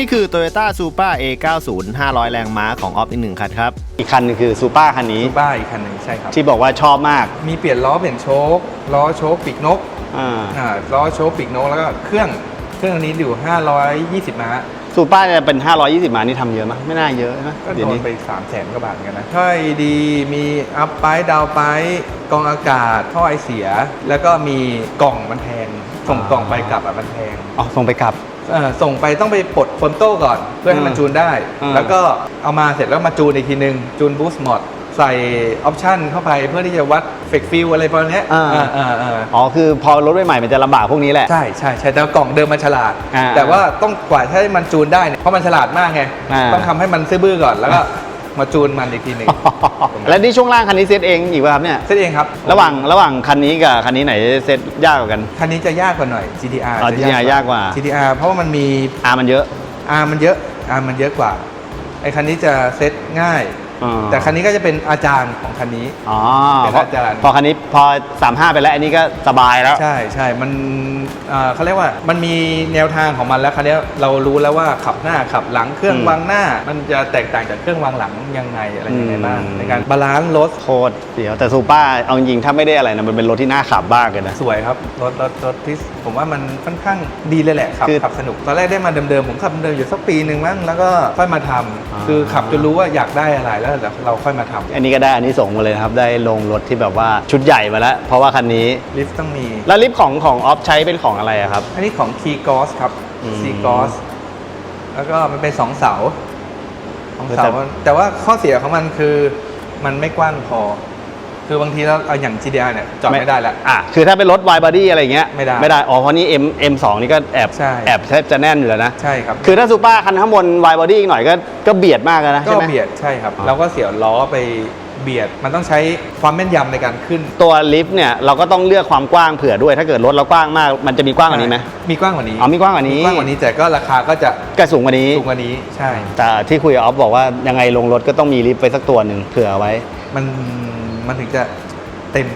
นี่คือ Toyota Supra A90 500 แรงม้าของออฟอีกหนึ่งคันครับ อีกคันหนึงคือซูเปอร์คันนี้ซูบ้าอีกคันหนึ่งใช่ครับ ที่บอกว่าชอบมากมีเปลี่ยนล้อเปลี่ยนโชคล้อโชคปีกนกอ่าอ่าล้อโชคปีกนกแล้วก็เครื่องเครื่องอันนี้อยู่ 520ม้าซูเปอร์จะเป็น 520มานี่ทำเยอะมั้ยไม่น่าเยอะนะก็เดี๋ยโดวนนี้ไป 3 0 0แสนกว่าบาทเหมือนกันนะถ้อยดีมีอัพไปดาวไปกล่องอากาศท่อไอเสีย แล้วก็มีกล่องมันแพง ส่งกล่องไปกลับอะมันแพงอ๋อส่งไปกลับ เอ่อส่งไปต้องไปปลดฟอนโต้ก่อน เพื่อให้มันอืมจูนได้ อืม แล้วก็เอามาเสร็จแล้วมาจูนอีกทีนึง จูนบูสต์มอดใส่ออปชันเข้าไปเพื่อที่จะวัดเฟกฟิลอะไรประมาณเนี้ยอ่าอ่าอ่าอ่าอ๋อคือพอรถใหม่ๆมันจะลำบากพวกนี้แหละ ใช่ใช่ใช่แต่ว่ากล่องเดิมมันฉลาด อ่าแต่ว่าต้องกว่าให้มันจูนได้เนี่ยเพราะมันฉลาดมากไงอ่าต้องทำให้มันซื่อบื้อก่อนแล้วก็ มาจูนมันอีกทีหนึ่งและนี่ช่วงล่างคันนี้เซตเองอีกป่ะครับเนี่ยเซตเองครับ ระหว่างระหว่างคันนี้กับคันนี้ไหนเซตยากกว่ากัน คันนี้จะยากกว่าหน่อย GTR อ๋อจะ GTR ยากกว่า GTR เพราะว่ามันมีอามันเยอะ R มันเยอะ R มันเยอะกว่าไอ้คันนี้จะเซตง่ายอ่าแต่คันนี้ก็จะเป็นอาจารย์ของ คันนี้ อ๋อเป็นเพราะอาจารย์พอคันนี้พอ 35 ไปแล้ว อันนี้ก็สบายแล้ว ใช่ใช่มันเอ่อเขาเรียกว่ามันมีแนวทางของมันแล้วคันนี้เรารู้แล้วว่าขับหน้าขับหลังเครื่องอืมวางหน้า มันจะแตกต่างจากเครื่องวางหลังยังไงอะไรยังไงบ้างอืม ในการบาลานซ์รถโคตรเสียวแต่ซูเปอร์เอาจริงๆถ้าไม่ได้อะไรนะมันเป็นรถที่น่าขับบ้ากเลยนะ สวยครับรถรถรถที่ผมว่ามันค่อนข้างดีเลยแหละขับคือขับสนุกตอนแรกได้มาเดิมๆผมขับเดิมอยู่สักปีหนึ่งมั้งแล้วก็ค่อยมาทำอ่า คือขับจนรู้ว่าอยากได้อะไรแล้วเดี๋ยวเราค่อยมาทำอันนี้ก็ได้อันนี้ส่งส์มาเลยนะครับ ได้ลงรถที่แบบว่าชุดใหญ่มาแล้ว เพราะว่าคันนี้ ลิฟต์ต้องมี แล้วลิฟต์ของของออฟใช้เป็นของอะไรอะครับ อันนี้ของ Key g o s ครับ อืม C g o s แล้วก็มันเป็นสองเสาสองเสา แต่ แต่ว่าข้อเสียของมันคือมันไม่กว้างพอ คือบางทีเราเอาอย่าง GDR เนี่ยจอดไม่ได้แล้วอะคือถ้าเป็นรถ wide body อะไรเงี้ยไม่ได้ไม่ได้อ๋อเพราะนี่ M M2 นี่ก็แอบใช่ แอบแทบจะแน่นอยู่แล้วนะ ใช่ครับ คือถ้าซูเปอร์คันข้างบน wide body อีกหน่อยก็ก็เบียดมากแล้วนะก็ใช่ไหม เบียดใช่ครับ อ๋อแล้วก็เสียวล้อไป เบียด มันต้องใช้ความแม่นยำในการขึ้น ตัวลิฟต์เนี่ยเราก็ต้องเลือกความกว้างเผื่อด้วยถ้าเกิดรถเรากว้างมาก มันจะมีกว้างกว่านี้ไหมมีกว้างกว่านี้อ๋อมีกว้างกว่านี้มีกว้างกว่านี้แต่ก็ราคาก็จะก็สูงกว่านี้สูงกว่านี้ใช่ แต่ที่คุยกับออฟบอกว่ายังไงลงรถก็ต้องมีลิฟต์ไปสักตัวหนึ่งเผื่อไว้ มันมันถึงจะเต็ม